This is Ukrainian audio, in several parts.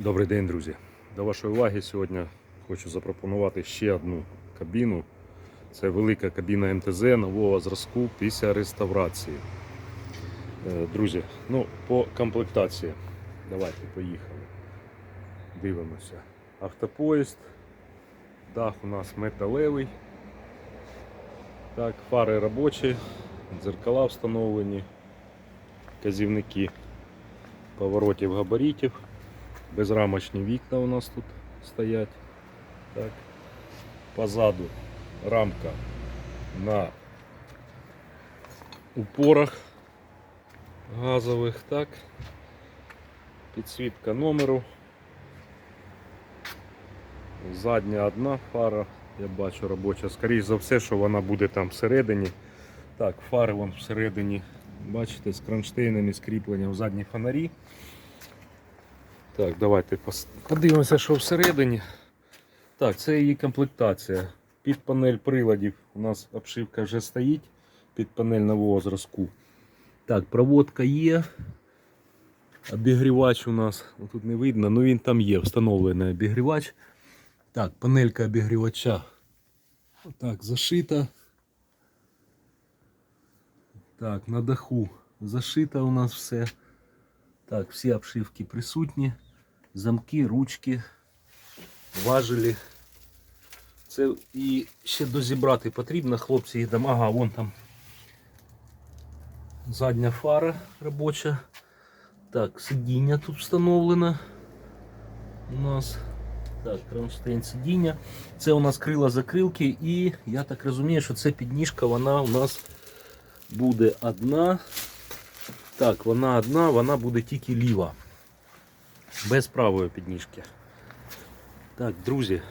Добрий день, друзі. До вашої уваги сьогодні хочу запропонувати ще одну кабіну. Це велика кабіна МТЗ нового зразку після реставрації. Е, Друзі, ну, по комплектації. Давайте поїхали. Дивимося. Автопоїзд. Дах у нас металевий. Так, фари робочі, дзеркала встановлені, казівники поворотів габаритів. Безрамочні вікна у нас тут стоять. Так. Позаду рамка на упорах газових. Так. Підсвітка номеру. Задня одна фара, я бачу робоча. Скоріше за все, що вона буде там всередині. Так, фари вон всередині. Бачите, з кронштейнами скріплення в задні фонарі. Так, давайте подивимося, що всередині. Так, це її комплектація. Під панель приладів у нас обшивка вже стоїть під панель нового зразку. Так, проводка є. Обігрівач у нас, ну, тут не видно, ну він там є, встановлений обігрівач. Так, панелька обігрівача. Отак, зашита. Так, на даху зашито у нас все. Так, всі обшивки присутні. Замки, ручки, важелі. Це і ще дозібрати потрібно, хлопці їх там. Ага, вон там задня фара робоча. Так, сидіння тут встановлено. У нас. Так, кронштейн сидіння. Це у нас крила закрилки і я так розумію, що це підніжка, вона у нас буде одна. Так, вона одна, вона буде тільки ліва. Без правої підніжки. Так, друзі.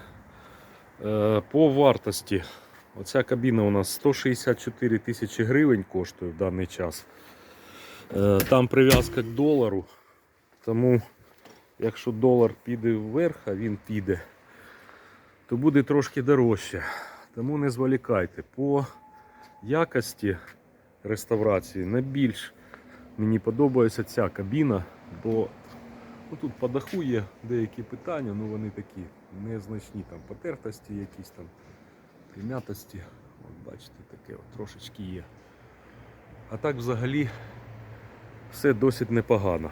е, По вартості. Оця кабіна у нас 164 тисячі гривень коштує в даний час. Е, Там прив'язка к долару. Тому, якщо долар піде вверх, а він піде, то буде трошки дорожче. Тому не зволікайте. По якості реставрації найбільш Мені подобається ця кабіна, бо тут по даху є деякі питання, ну вони такі незначні там потертості, якісь там прим'ятості. От бачите, таке от трошечки є. А так взагалі все досить непогано.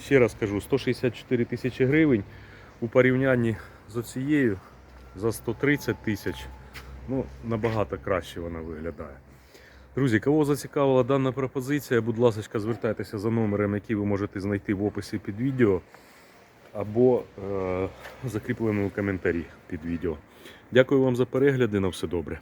Ще раз кажу, 164 тисячі гривень у порівнянні з оцією за 130 тисяч. Ну, набагато краще вона виглядає. Друзі, кого зацікавила дана пропозиція, будь ласка, звертайтеся за номером, який ви можете знайти в описі під відео або е, закріпленому коментарі під відео. Дякую вам за перегляди. На все добре.